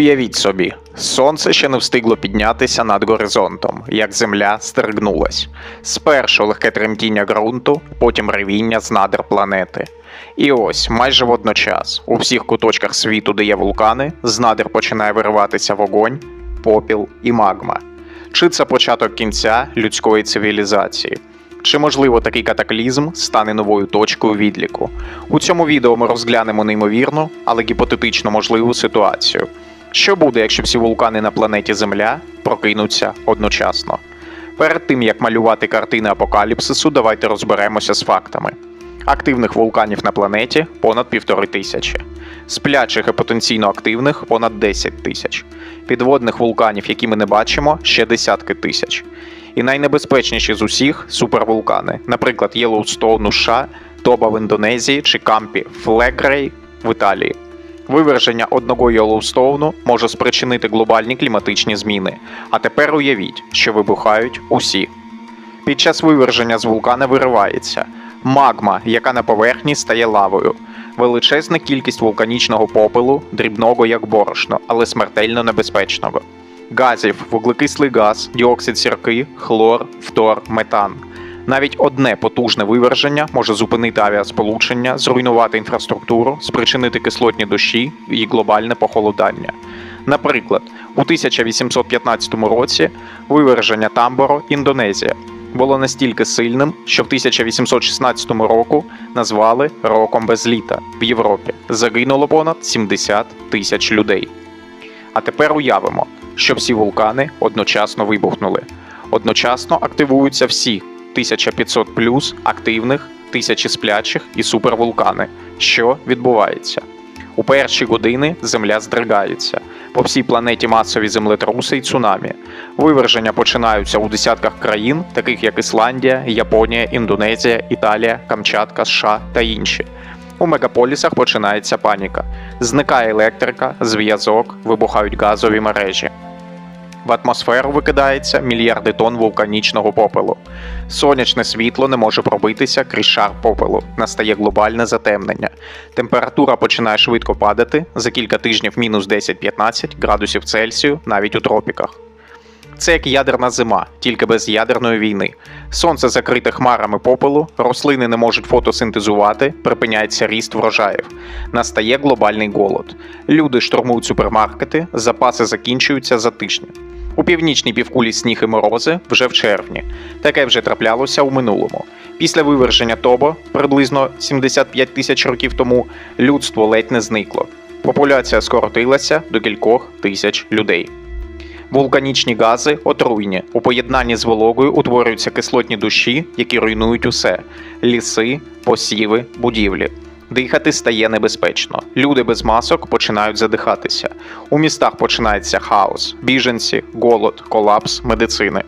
Уявіть собі, сонце ще не встигло піднятися над горизонтом, як земля стригнулась. Спершу легке тремтіння ґрунту, потім ревіння з надр планети. І ось майже водночас у всіх куточках світу, де є вулкани, з надр починає вириватися вогонь, попіл і магма. Чи це початок кінця людської цивілізації? Чи можливо такий катаклізм стане новою точкою відліку? У цьому відео ми розглянемо неймовірну, але гіпотетично можливу ситуацію. Що буде, якщо всі вулкани на планеті Земля прокинуться одночасно? Перед тим як малювати картини апокаліпсису, давайте розберемося з фактами. Активних вулканів на планеті понад півтори тисячі, сплячих і потенційно активних понад 10 тисяч, підводних вулканів, які ми не бачимо, ще десятки тисяч. І найнебезпечніші з усіх супервулкани, наприклад, Єлоустоун у США, Тоба в Індонезії чи Кампі Флегрей в Італії. Виверження одного Йеллоустоуну може спричинити глобальні кліматичні зміни. А тепер уявіть, що вибухають усі. Під час виверження з вулкана виривається магма, яка на поверхні стає лавою, величезна кількість вулканічного попелу, дрібного як борошно, але смертельно небезпечного. Газів, вуглекислий газ, діоксид сірки, хлор, фтор, метан. Навіть одне потужне виверження може зупинити авіасполучення, зруйнувати інфраструктуру, спричинити кислотні дощі і глобальне похолодання. Наприклад, у 1815 році виверження Тамборо, Індонезія, було настільки сильним, що в 1816 року назвали роком без літа в Європі. Загинуло понад 70 тисяч людей. А тепер уявимо, що всі вулкани одночасно вибухнули. Одночасно активуються всі 1500 плюс активних, тисячі сплячих і супервулкани. Що відбувається? У перші години Земля здригається. По всій планеті масові землетруси і цунамі. Виверження починаються у десятках країн, таких як Ісландія, Японія, Індонезія, Італія, Камчатка, США та інші. У мегаполісах починається паніка. Зникає електрика, зв'язок, вибухають газові мережі. В атмосферу викидається мільярди тонн вулканічного попелу. Сонячне світло не може пробитися крізь шар попелу. Настає глобальне затемнення. Температура починає швидко падати за кілька тижнів мінус 10-15 градусів Цельсію навіть у тропіках. Це як ядерна зима, тільки без ядерної війни. Сонце закрите хмарами попелу, рослини не можуть фотосинтезувати, припиняється ріст врожаїв. Настає глобальний голод. Люди штурмують супермаркети, запаси закінчуються за тижні. У північній півкулі сніг і морози вже в червні. Таке вже траплялося у минулому. Після виверження Тобо, приблизно 75 тисяч років тому, людство ледь не зникло. Популяція скоротилася до кількох тисяч людей. Вулканічні гази отруйні. У поєднанні з вологою утворюються кислотні душі, які руйнують усе: ліси, посіви, будівлі. Дихати стає небезпечно. Люди без масок починають задихатися. У містах починається хаос, біженці, голод, колапс медицини.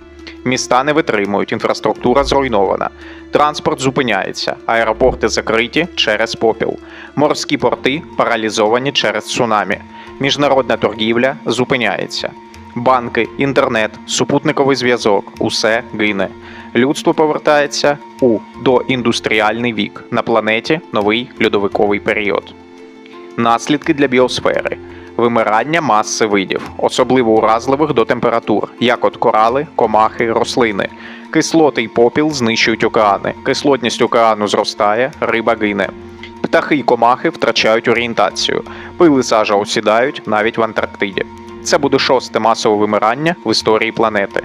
Міста не витримують, інфраструктура зруйнована. Транспорт зупиняється, аеропорти закриті через попіл. Морські порти паралізовані через цунамі. Міжнародна торгівля зупиняється. Банки, інтернет, супутниковий зв'язок усе гине. Людство повертається у доіндустріальний вік на планеті новий льодовиковий період. Наслідки для біосфери. Вимирання маси видів, особливо уразливих до температур, як от корали, комахи, рослини. Кислоти й попіл знищують океани. Кислотність океану зростає, риба гине. Птахи й комахи втрачають орієнтацію. Пили сажа осідають навіть в Антарктиді. Це буде шосте масове вимирання в історії планети.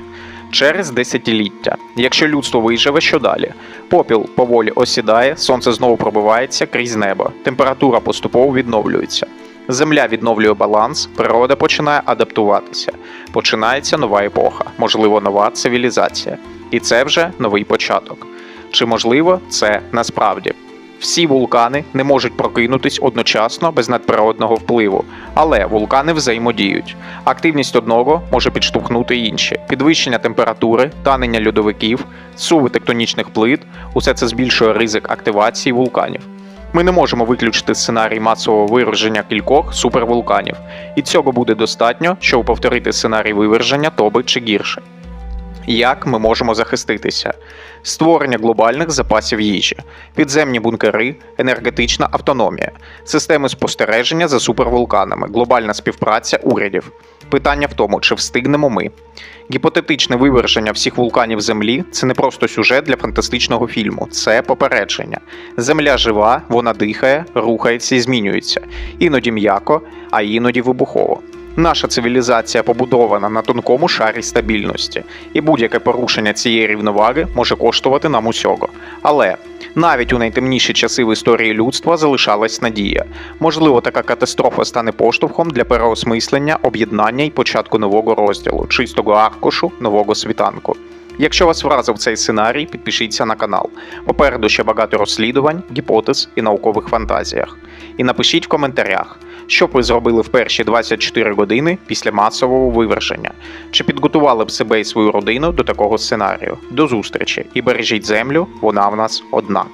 Через десятиліття. Якщо людство виживе, що далі? Попіл поволі осідає, сонце знову пробивається крізь небо, температура поступово відновлюється. Земля відновлює баланс, природа починає адаптуватися. Починається нова епоха, можливо, нова цивілізація. І це вже новий початок. Чи можливо це насправді? Всі вулкани не можуть прокинутись одночасно без надприродного впливу, але вулкани взаємодіють. Активність одного може підштовхнути інші. Підвищення температури, танення льодовиків, суви тектонічних плит усе це збільшує ризик активації вулканів. Ми не можемо виключити сценарій масового виверження кількох супервулканів, і цього буде достатньо, щоб повторити сценарій виверження Тоби чи гірше. Як ми можемо захиститися? Створення глобальних запасів їжі, підземні бункери, енергетична автономія, системи спостереження за супервулканами, глобальна співпраця урядів. Питання в тому, чи встигнемо ми. Гіпотетичне виверження всіх вулканів Землі це не просто сюжет для фантастичного фільму, це попередження. Земля жива, вона дихає, рухається і змінюється, іноді м'яко, а іноді вибухово. Наша цивілізація побудована на тонкому шарі стабільності, і будь-яке порушення цієї рівноваги може коштувати нам усього. Але навіть у найтемніші часи в історії людства залишалась надія. Можливо, така катастрофа стане поштовхом для переосмислення, об'єднання і початку нового розділу, чистого аркушу, нового світанку. Якщо вас вразив цей сценарій, підпишіться на канал. Попереду ще багато розслідувань, гіпотез і наукових фантазіях. І напишіть в коментарях, що б ви зробили в перші 24 години після масового виверження. Чи підготували б себе і свою родину до такого сценарію? До зустрічі і бережіть землю, вона в нас одна.